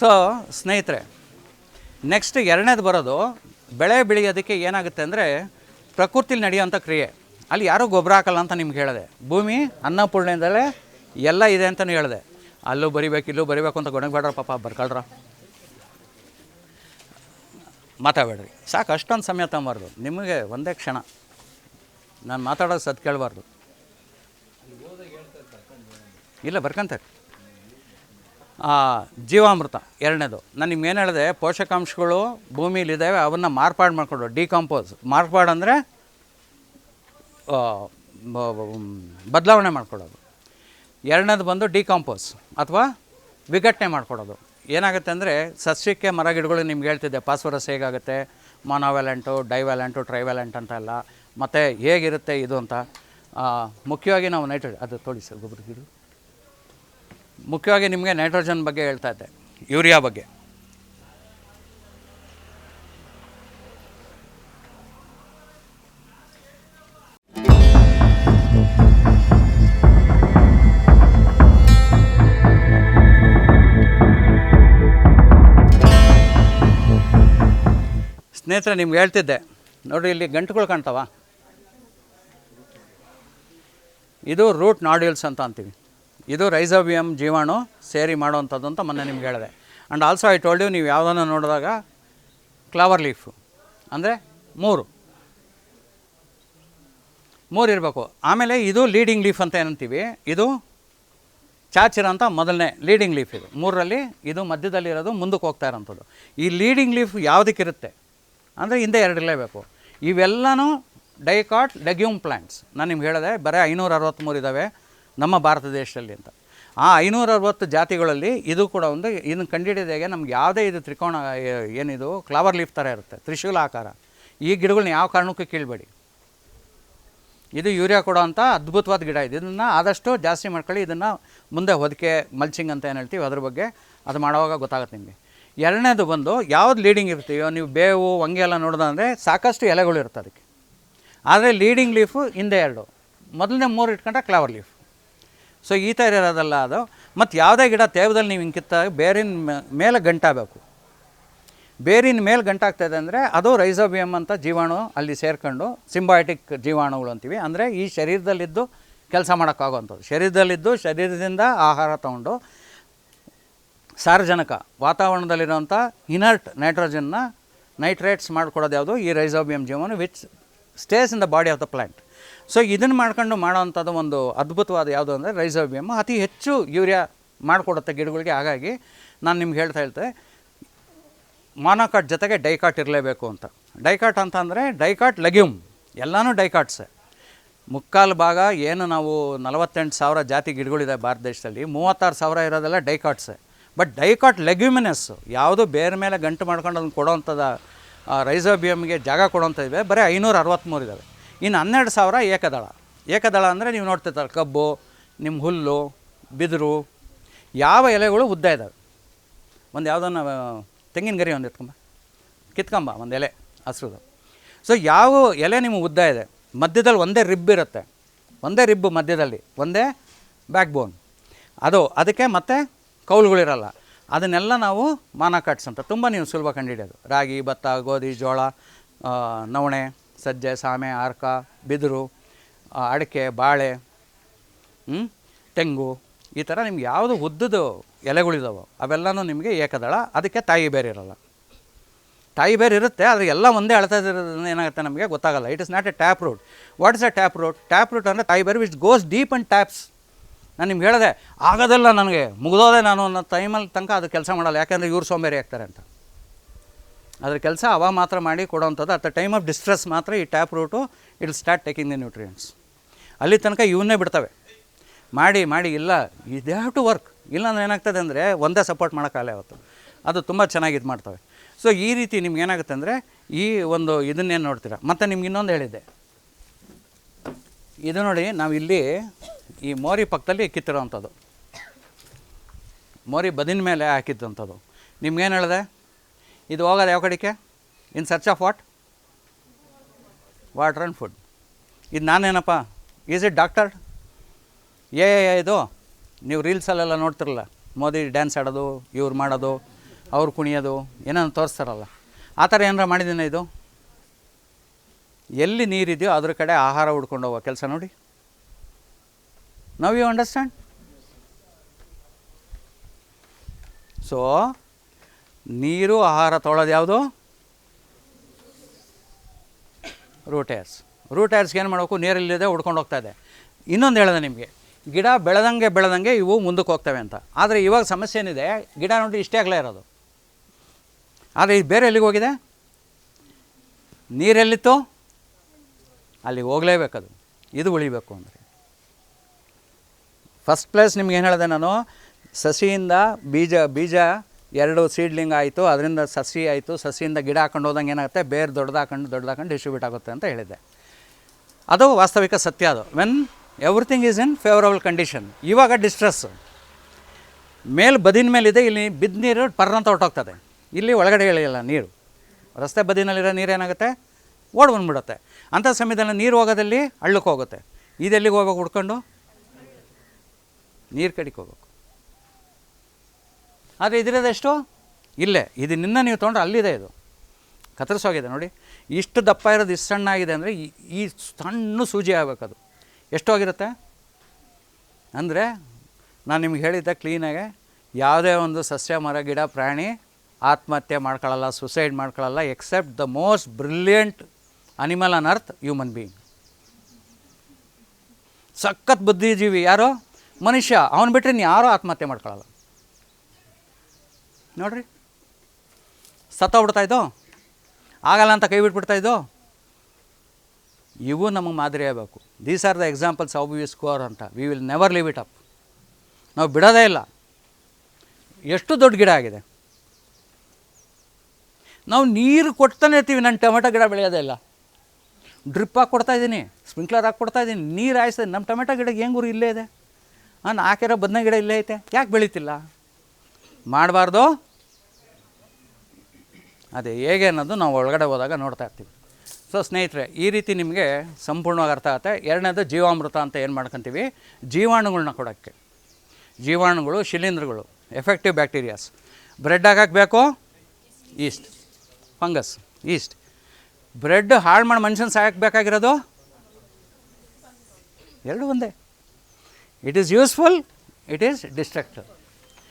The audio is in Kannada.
ಸೊ ಸ್ನೇಹಿತರೆ ನೆಕ್ಸ್ಟ್ ಎರಡನೇದು ಬರೋದು, ಬೆಳೆ ಬೆಳೆಯೋದಕ್ಕೆ ಏನಾಗುತ್ತೆ ಅಂದರೆ ಪ್ರಕೃತಿಲಿ ನಡೆಯುವಂಥ ಕ್ರಿಯೆ. ಅಲ್ಲಿ ಯಾರೂ ಗೊಬ್ಬರ ಹಾಕಲ್ಲ ಅಂತ ನಿಮ್ಗೆ ಹೇಳಿದೆ. ಭೂಮಿ ಅನ್ನಪೂರ್ಣೆಯಿಂದಲೇ ಎಲ್ಲ ಇದೆ ಅಂತಲೂ ಹೇಳಿದೆ. ಅಲ್ಲೂ ಬರಿಬೇಕು, ಇಲ್ಲೂ ಬರಿಬೇಕು ಅಂತ ಗೊಣಗಬೇಡ್ರ ಪಾಪ, ಬರ್ಕೊಳ್ರ. ಮಾತಾಡಬೇಡ್ರಿ. ಸಾಕು, ಅಷ್ಟೊಂದು ಸಮಯ ತಗೊಂಬಾರ್ದು. ನಿಮಗೆ ಒಂದೇ ಕ್ಷಣ. ನಾನು ಮಾತಾಡೋದು ಸತ್ ಕೇಳಬಾರ್ದು. ಇಲ್ಲ, ಬರ್ಕಂತಾರೆ. ಜೀವಾಮೃತ, ಎರಡನೇದು. ನಾನು ನಿಮ್ಗೆ ಏನು ಹೇಳಿದೆ, ಪೋಷಕಾಂಶಗಳು ಭೂಮಿಲಿದ್ದಾವೆ ಅವನ್ನ ಮಾರ್ಪಾಡು ಮಾಡಿಕೊಂಡು, ಡಿಕಂಪೋಸ್. ಮಾರ್ಪಾಡು ಅಂದರೆ ಬದಲಾವಣೆ ಮಾಡಿಕೊಡೋದು. ಎರಡನೇದು ಬಂದು ಡಿಕಾಂಪೋಸ್, ಅಥವಾ ವಿಘಟನೆ ಮಾಡಿಕೊಡೋದು. ಏನಾಗುತ್ತೆ ಅಂದರೆ, ಸಸ್ಯಕ್ಕೆ ಮರ ಗಿಡಗಳು ನಿಮ್ಗೆ ಹೇಳ್ತಿದ್ದೆ ಪಾಸ್ವರಸ್ ಹೇಗಾಗುತ್ತೆ, ಮೊನೋವ್ಯಾಲೆಂಟು, ಡೈವ್ಯಾಲೆಂಟು, ಟ್ರೈವ್ಯಾಲೆಂಟ್ ಅಂತ ಎಲ್ಲ ಮತ್ತು ಹೇಗಿರುತ್ತೆ ಇದು ಅಂತ. ಮುಖ್ಯವಾಗಿ ನಾವು ನೈಟ್ರೋಜನ್ ಅದು ತೋಳಿ ಸರ್ ಗೊಬ್ಬರ ಗಿಡ. ಮುಖ್ಯವಾಗಿ ನಿಮಗೆ ನೈಟ್ರೋಜನ್ ಬಗ್ಗೆ ಹೇಳ್ತಾ ಇದ್ದೆ. ಯೂರಿಯಾ ಬಗ್ಗೆ. ಸ್ನೇಹಿತರೆ, ನಿಮ್ಗೆ ಹೇಳ್ತಿದ್ದೆ. ನೋಡಿ, ಇಲ್ಲಿ ಗಂಟುಗಳು ಕಾಣ್ತಾವ? ಇದು ರೂಟ್ ನಾಡ್ಯೂಲ್ಸ್ ಅಂತ ಅಂತೀವಿ. ಇದು ರೈಸೋಬಿಯಂ ಜೀವಾಣು ಸೇರಿ ಮಾಡುವಂಥದ್ದು ಅಂತ ಮೊನ್ನೆ ನಿಮ್ಗೆ ಹೇಳಿದೆ. And also I told you ನೀವು ಯಾವುದನ್ನು ನೋಡಿದಾಗ ಕ್ಲವರ್ ಲೀಫು ಅಂದರೆ ಮೂರು. ಮೂರು ಇರಬೇಕು. ಆಮೇಲೆ ಇದು ಲೀಡಿಂಗ್ ಲೀಫ್ ಅಂತ ಏನಂತೀವಿ? ಇದು ಚಾಚಿರ ಅಂತ ಮೊದಲನೇ ಲೀಡಿಂಗ್ ಲೀಫ್ ಇದು. ಮೂರರಲ್ಲಿ ಇದು ಮಧ್ಯದಲ್ಲಿರೋದು ಮುಂದಕ್ಕೆ ಹೋಗ್ತಾ ಇರೋಂಥದ್ದು. ಈ ಲೀಡಿಂಗ್ ಲೀಫ್ ಯಾವುದಕ್ಕಿರುತ್ತೆ? ಅಂದರೆ ಹಿಂದೆ ಎರಡಿರಲೇಬೇಕು ಇವೆಲ್ಲನೂ ಡೈಕಾಟ್ ಲೆಗ್ಯೂಮ್ ಪ್ಲ್ಯಾಂಟ್ಸ್ ನಾನು ನಿಮ್ಗೆ ಹೇಳಿದೆ, ಬರೀ ಐನೂರ ಅರವತ್ತ್ಮೂರು ಇದ್ದಾವೆ ನಮ್ಮ ಭಾರತ ದೇಶದಲ್ಲಿ ಅಂತ. ಆ ಐನೂರ ಅರವತ್ತು ಜಾತಿಗಳಲ್ಲಿ ಇದು ಕೂಡ ಒಂದು ಇದನ್ನು ಕಂಡುಹಿಡಿದಾಗೆ ನಮ್ಗೆ ಯಾವುದೇ ಇದು ತ್ರಿಕೋಣ ಏನಿದು ಫ್ಲವರ್ ಲೀಫ್ ಥರ ಇರುತ್ತೆ, ತ್ರಿಶೂಲ ಆಕಾರ. ಈ ಗಿಡಗಳನ್ನ ಯಾವ ಕಾರಣಕ್ಕೂ ಕೀಳಬೇಡಿ. ಇದು ಯೂರಿಯಾ ಕೊಡೋ ಅಂಥ ಅದ್ಭುತವಾದ ಗಿಡ ಇದೆ. ಇದನ್ನು ಆದಷ್ಟು ಜಾಸ್ತಿ ಮಾಡ್ಕೊಳ್ಳಿ. ಇದನ್ನು ಮುಂದೆ ಹೊದಿಕೆ, ಮಲ್ಚಿಂಗ್ ಅಂತ ಏನು ಹೇಳ್ತೀವಿ, ಅದ್ರ ಬಗ್ಗೆ ಅದು ಮಾಡುವಾಗ ಗೊತ್ತಾಗುತ್ತೆ ನಿಮಗೆ. ಎರಡನೇದು ಬಂದು ಯಾವ್ದು ಲೀಡಿಂಗ್ ಇರ್ತೀವೋ ನೀವು ಬೇವು, ಹಂಗೆ ಎಲ್ಲ ನೋಡೋದಂದರೆ ಸಾಕಷ್ಟು ಎಲೆಗಳು ಇರುತ್ತೆ ಅದಕ್ಕೆ. ಆದರೆ ಲೀಡಿಂಗ್ ಲೀಫು ಹಿಂದೆ ಎರಡು. ಮೊದಲನೇ ಮೂರು ಇಟ್ಕೊಂಡ್ರೆ ಕ್ಲವರ್ ಲೀಫ್. ಸೊ ಈ ಥರ ಇರೋದಲ್ಲ ಅದು. ಮತ್ತು ಯಾವುದೇ ಗಿಡ ತೇವದಲ್ಲಿ ನೀವು ಹಿಂಗೆ ಕಿತ್ತಾಗ ಬೇರಿನ ಮೇಲೆ ಗಂಟಾಗಬೇಕು. ಬೇರಿನ ಮೇಲೆ ಗಂಟಾಗ್ತಾಯಿದೆ ಅಂದರೆ ಅದು ರೈಸೋಬಿಯಮ್ ಅಂತ ಜೀವಾಣು ಅಲ್ಲಿ ಸೇರ್ಕೊಂಡು ಸಿಂಬಯೋಟಿಕ್ ಜೀವಾಣುಗಳು ಅಂತೀವಿ. ಅಂದರೆ ಈ ಶರೀರದಲ್ಲಿದ್ದು ಕೆಲಸ ಮಾಡೋಕ್ಕಾಗುವಂಥದ್ದು ಶರೀರದಲ್ಲಿದ್ದು ಶರೀರದಿಂದ ಆಹಾರ ತಗೊಂಡು ಸಾರ್ವಜನಿಕ ವಾತಾವರಣದಲ್ಲಿರುವಂಥ ಇನರ್ಟ್ ನೈಟ್ರೋಜನ್ನ ನೈಟ್ರೇಟ್ಸ್ ಮಾಡ್ಕೊಡೋದು ಯಾವುದು ಈ ರೈಸೋಬಿಯಂ ಜೀವನ which stays in the body of the plant so ಇದನ್ನು ಮಾಡ್ಕೊಂಡು ಮಾಡೋವಂಥದ್ದು ಒಂದು ಅದ್ಭುತವಾದ ಯಾವುದು ಅಂದರೆ ರೈಸೋಬಿಯಮ್ ಅತಿ ಹೆಚ್ಚು ಯೂರಿಯಾ ಮಾಡಿಕೊಡುತ್ತೆ ಗಿಡಗಳಿಗೆ ಹಾಗಾಗಿ ನಾನು ನಿಮ್ಗೆ ಹೇಳ್ತಾ ಹೇಳ್ತೆ ಮಾನೋಕಾಟ್ ಜೊತೆಗೆ ಡೈಕಾಟ್ ಇರಲೇಬೇಕು ಅಂತ. ಡೈಕಾಟ್ ಅಂತ ಅಂದರೆ ಡೈಕಾಟ್ ಲೆಗ್ಯೂಮ್ ಎಲ್ಲನೂ ಡೈಕಾಟ್ಸೆ ಮುಕ್ಕಾಲು ಭಾಗ ಏನು ನಾವು ನಲವತ್ತೆಂಟು ಸಾವಿರ ಜಾತಿ ಗಿಡಗಳಿದೆ ಭಾರತ ದೇಶದಲ್ಲಿ, ಮೂವತ್ತಾರು ಸಾವಿರ ಇರೋದೆಲ್ಲ ಡೈಕಾಟ್ಸೆ ಬಟ್ ಡೈಕಾಟ್ ಲೆಗ್ಯೂಮಿನಸ್ಸು ಯಾವುದು ಬೇರೆ ಮೇಲೆ ಗಂಟು ಮಾಡ್ಕೊಂಡು ಅದನ್ನು ಕೊಡೋವಂಥದ್ದು ರೈಸೋಬಿಯಮ್ಗೆ ಜಾಗ ಕೊಡೋವಂಥದ್ದಿವೆ ಬರೀ ಐನೂರ ಅರವತ್ತ್ಮೂರು ಇದ್ದಾವೆ ಇನ್ನು ಹನ್ನೆರಡು ಸಾವಿರ ಏಕದಳ. ಏಕದಳ ಅಂದರೆ ನೀವು ನೋಡ್ತಿರ್ತಾರೆ ಕಬ್ಬು ನಿಮ್ಮ ಹುಲ್ಲು, ಬಿದಿರು, ಯಾವ ಎಲೆಗಳು ಉದ್ದ ಇದ್ದಾವೆ ಒಂದು ಯಾವುದನ್ನ ತೆಂಗಿನ ಗರಿ ಒಂದು ಎತ್ಕೊಂಬ. ಕಿತ್ಕೊಂಬ, ಒಂದು ಎಲೆ, ಹಸ್ರುದು. ಸೊ ಯಾವ ಎಲೆ ನಿಮಗೆ ಉದ್ದ ಇದೆ, ಮಧ್ಯದಲ್ಲಿ ಒಂದೇ ರಿಬ್ ಇರುತ್ತೆ. ಒಂದೇ ರಿಬ್ ಮಧ್ಯದಲ್ಲಿ, ಒಂದೇ ಬ್ಯಾಕ್ ಬೋನ್ ಅದು, ಅದಕ್ಕೆ ಮತ್ತೆ ಕೌಲುಗಳಿರಲ್ಲ ಅದನ್ನೆಲ್ಲ ನಾವು ಮಾನ ಅಂತ ತುಂಬ ನೀವು ಸುಲಭ ಕಂಡುಹಿಡಿಯೋದು. ರಾಗಿ, ಭತ್ತ, ಗೋಧಿ, ಜೋಳ ನವಣೆ ಸಜ್ಜೆ, ಸಾಮೆ, ಆರ್ಕ, ಬಿದಿರು ಅಡಿಕೆ, ಬಾಳೆ ತೆಂಗು, ಈ ಥರ ನಿಮ್ಗೆ ಯಾವುದು ಉದ್ದದ ಎಲೆಗಳಿದಾವೋ ಅವೆಲ್ಲನೂ ನಿಮಗೆ ಏಕದಳ. ಅದಕ್ಕೆ ತಾಯಿ ಬೇರೆ ಇರೋಲ್ಲ. ತಾಯಿ ಬೇರೆ ಇರುತ್ತೆ, ಆದರೆ ಎಲ್ಲ ಒಂದೇ ಅಳತದಿರೋದ್ರಿಂದ ಏನಾಗುತ್ತೆ ನಮಗೆ ಗೊತ್ತಾಗಲ್ಲ. It is not a tap root what is a tap root tap root ಅಂದರೆ ತಾಯಿ ಬೇರೆ which goes deep and taps ನಾನು ನಿಮ್ಗೆ ಹೇಳಿದೆ, ಆಗೋದಲ್ಲ ನನಗೆ ಮುಗಿದೋದೆ ನಾನು ಅನ್ನೋ ಟೈಮಲ್ಲಿ ತನಕ ಅದು ಕೆಲಸ ಮಾಡಲ್ಲ. ಯಾಕೆಂದರೆ ಇವ್ರು ಸೋಂಬೇರಿ ಆಗ್ತಾರೆ ಅಂತ. ಅದ್ರ ಕೆಲಸ ಅವ ಮಾತ್ರ ಮಾಡಿ ಕೊಡೋವಂಥದ್ದು at the time of distress ಮಾತ್ರ ಈ tap root it start taking the nutrients ಅಲ್ಲಿ ತನಕ ಇವನ್ನೇ ಬಿಡ್ತವೆ. ಮಾಡಿ ಮಾಡಿ, ಇಲ್ಲ ಇದೇ ಹ್ಯಾವ್ ಟು ವರ್ಕ್ ಇಲ್ಲಾಂದ್ರೆ ಏನಾಗ್ತದೆ ಅಂದರೆ ಒಂದೇ ಸಪೋರ್ಟ್ ಮಾಡೋಕ್ಕಾಗಲ್ಲ ಅವತ್ತು ಅದು ತುಂಬ ಚೆನ್ನಾಗಿ ಇದು ಮಾಡ್ತವೆ. ಸೊ ಈ ರೀತಿ ನಿಮ್ಗೆ ಏನಾಗುತ್ತೆ ಅಂದರೆ ಈ ಒಂದು ಇದನ್ನೇನು ನೋಡ್ತೀರಾ? ಮತ್ತು ನಿಮ್ಗೆ ಇನ್ನೊಂದು ಹೇಳಿದ್ದೆ. ಇದು ನೋಡಿ, ನಾವು ಇಲ್ಲಿ ಈ ಮೋರಿ ಪಕ್ಕದಲ್ಲಿ ಕಿತ್ತಿರೋವಂಥದ್ದು ಮೋರಿ ಬದಿನ ಮೇಲೆ ಹಾಕಿದ್ದಂಥದ್ದು. ನಿಮ್ಗೇನು ಹೇಳಿದೆ? ಇದು ಹೋಗೋದು ಯಾವ ಕಡೆಗೆ? In search of what water and food ಇದು ನಾನೇನಪ್ಪ? ಈಸ್ ಇಟ್ ಡಾಕ್ಟರ್ ಏ ಇದು ನೀವು ರೀಲ್ಸಲ್ಲೆಲ್ಲ ನೋಡ್ತಿರಲ್ಲ. ಮೋದಿ ಡ್ಯಾನ್ಸ್ ಆಡೋದು, ಇವ್ರು ಮಾಡೋದು, ಅವ್ರು ಕುಣಿಯೋದು ಏನೋ ತೋರಿಸ್ತಾರಲ್ಲ. ಆ ಥರ ಏನಾರ ಮಾಡಿದ್ದೀನಿ ಇದು? ಎಲ್ಲಿ ನೀರಿದೆಯೋ ಅದ್ರ ಕಡೆ ಆಹಾರ ಹುಡ್ಕೊಂಡು ಹೋಗೋ ಕೆಲಸ ನೋಡಿ. ನೌ ಯು ಅಂಡರ್ಸ್ಟ್ಯಾಂಡ್ ಸೊ ನೀರು, ಆಹಾರ ತೊಳೋದು ಯಾವುದು? ರೂಟೇರ್ಸ್ ಏರ್ಸ್ ರೂಟ್ ಏರ್ಸ್ಗೆ ಏನು ಮಾಡಬೇಕು ನೀರಿಲ್ಲದೆ ಉಡ್ಕೊಂಡು ಹೋಗ್ತಾ ಇದೆ. ಇನ್ನೊಂದು ಹೇಳಿದೆ ನಿಮಗೆ. ಗಿಡ ಬೆಳೆದಂಗೆ ಬೆಳೆದಂಗೆ ಇವು ಮುಂದಕ್ಕೆ ಹೋಗ್ತವೆ ಅಂತ. ಆದರೆ ಇವಾಗ ಸಮಸ್ಯೆ ಏನಿದೆ? ಗಿಡ ನೋಡಿ ಇಷ್ಟೇ ಆಗಲೇ ಇರೋದು. ಆದರೆ ಇದು ಬೇರೆ ಎಲ್ಲಿಗೆ ಹೋಗಿದೆ? ನೀರೆಲ್ಲಿತ್ತು? ಅಲ್ಲಿಗೆ ಹೋಗಲೇಬೇಕದು ಇದು ಉಳಿಬೇಕು ಅಂದರೆ. ಫಸ್ಟ್ ಪ್ಲೇಸ್ ನಿಮ್ಗೆ ಏನು ಹೇಳಿದೆ ನಾನು? ಸಸಿಯಿಂದ ಬೀಜ ಬೀಜ ಎರಡು ಸೀಡ್ಲಿಂಗ್ ಆಯಿತು, ಅದರಿಂದ ಸಸಿ ಆಯಿತು, ಸಸಿಯಿಂದ ಗಿಡ ಹಾಕೊಂಡು ಹೋದಂಗೆ ಏನಾಗುತ್ತೆ? ಬೇರೆ ದೊಡ್ಡದಾಕೊಂಡು ದೊಡ್ಡದಾಕೊಂಡು ಡಿಸ್ಟ್ರಿಬ್ಯೂಟ್ ಆಗುತ್ತೆ ಅಂತ ಹೇಳಿದ್ದೆ. ಅದು ವಾಸ್ತವಿಕ ಸತ್ಯ ಅದು. When everything is in favourable condition ಇವಾಗ ಡಿಸ್ಟ್ರೆಸ್ ಮೇಲೆ ಬದಿನ ಮೇಲಿದೆ, ಇಲ್ಲಿ ಬಿದ್ದ ನೀರು ಪರ್ರಂತ ಹೊರಟೋಗ್ತದೆ. ಇಲ್ಲಿ ಒಳಗಡೆ ಇಳಿಯಲ್ಲ ನೀರು. ರಸ್ತೆ ಬದಿನಲ್ಲಿರೋ ನೀರು ಏನಾಗುತ್ತೆ? ಓಡ್ ಬಂದ್ಬಿಡುತ್ತೆ. ಅಂಥ ಸಮಯದಲ್ಲಿ ನೀರು ಹೋಗೋದಲ್ಲಿ ಹಳ್ಳಕ್ಕೆ ಹೋಗುತ್ತೆ. ಇದೆಲ್ಲಿಗೆ ಹೋಗ್ಬೇಕು ಹುಡ್ಕೊಂಡು ನೀರು ಕಡಿಗೆ ಹೋಗ್ಬೇಕು. ಆದರೆ ಇದಿರೋದೆಷ್ಟು ಇಲ್ಲೇ. ಇದು ನಿನ್ನ ನೀವು ತೊಗೊಂಡ್ರೆ ಅಲ್ಲಿದೆ ಇದು. ಕತ್ತರಿಸೋಗಿದೆ ನೋಡಿ. ಇಷ್ಟು ದಪ್ಪ ಇರೋದು ಇಷ್ಟು ಸಣ್ಣ ಆಗಿದೆ ಅಂದರೆ ಈ- ಸಣ್ಣ ಸೂಜಿ ಆಗಬೇಕದು ಎಷ್ಟು ಆಗಿರುತ್ತೆ ಅಂದರೆ ನಾನು ನಿಮ್ಗೆ ಹೇಳಿದ್ದೆ ಕ್ಲೀನಾಗೆ ಯಾವುದೇ ಒಂದು ಸಸ್ಯ, ಮರ, ಗಿಡ, ಪ್ರಾಣಿ ಆತ್ಮಹತ್ಯೆ ಮಾಡ್ಕೊಳ್ಳಲ್ಲ suicide ಮಾಡ್ಕೊಳ್ಳಲ್ಲ except the most brilliant animal on earth human being ಸಖತ್ ಬುದ್ಧಿಜೀವಿ ಯಾರೋ? ಮನುಷ್ಯ. ಅವನು ಬಿಟ್ಟರೆ ನೀನು ಯಾರೂ ಆತ್ಮಹತ್ಯೆ ಮಾಡ್ಕೊಳ್ಳಲ್ಲ. ನೋಡ್ರಿ. ಸತ್ತೋಗ್ಬಿಡ್ತಾಯಿದ್ದೋ ಆಗಲ್ಲ ಅಂತ ಕೈ ಬಿಟ್ಬಿಡ್ತಾ ಇದ್ದೋ? ಇವು ನಮಗೆ ಮಾದರಿ ಆಗಬೇಕು. These are the examples how we score ಅಂತ. We will never leave it up ನಾವು ಬಿಡೋದೇ ಇಲ್ಲ. ಎಷ್ಟು ದೊಡ್ಡ ಗಿಡ ಆಗಿದೆ? ನಾವು ನೀರು ಕೊಡ್ತಾನೆ ಇರ್ತೀವಿ. ನನ್ನ ಟೊಮೆಟೊ ಗಿಡ ಬೆಳೆಯೋದೇ ಇಲ್ಲ. ಡ್ರಿಪ್ ಹಾಕಿ ಕೊಡ್ತಾ ಇದ್ದೀನಿ. ಸ್ಪ್ರಿಂಕ್ಲರ್ ಹಾಕಿ ಕೊಡ್ತಾ ಇದ್ದೀನಿ. ನೀರು ಹಾಯಿಸ್ತದೆ ನಮ್ಮ ಟೊಮೆಟೊ ಗಿಡಕ್ಕೆ ಹೆಂಗೂರು ಇಲ್ಲೇ ಇದೆ? ನಾನು ಹಾಕಿರೋ ಬದನೆ ಗಿಡ ಇಲ್ಲೇ ಐತೆ. ಯಾಕೆ ಬೆಳೀತಿಲ್ಲ? ಮಾಡಬಾರ್ದು? ಅದೇ ಹೇಗೆ ಅನ್ನೋದು ನಾವು ಒಳಗಡೆ ಹೋದಾಗ ನೋಡ್ತಾ ಇರ್ತೀವಿ. ಸೊ ಸ್ನೇಹಿತರೆ, ಈ ರೀತಿ ನಿಮಗೆ ಸಂಪೂರ್ಣವಾಗಿ ಅರ್ಥ ಆಗುತ್ತೆ. ಎರಡನೇದು ಜೀವಾಮೃತ ಅಂತ ಏನು ಮಾಡ್ಕೊತೀವಿ? ಜೀವಾಣುಗಳನ್ನ ಕೊಡೋಕ್ಕೆ. ಜೀವಾಣುಗಳು, ಶಿಲೀಂಧ್ರಗಳು ಎಫೆಕ್ಟಿವ್ ಬ್ಯಾಕ್ಟೀರಿಯಾಸ್ ಬ್ರೆಡ್ ಹಾಕಬೇಕು ಬೇಕು ಈಸ್ಟ್ ಫಂಗಸ್ ಈಸ್ಟ್ ಬ್ರೆಡ್ ಹಾಳು ಮಾಡಿ ಮನುಷ್ಯನ ಸಾಯಕ್ಕೆ ಬೇಕಾಗಿರೋದು ಎರಡು ಒಂದೇ. It is useful it is destructive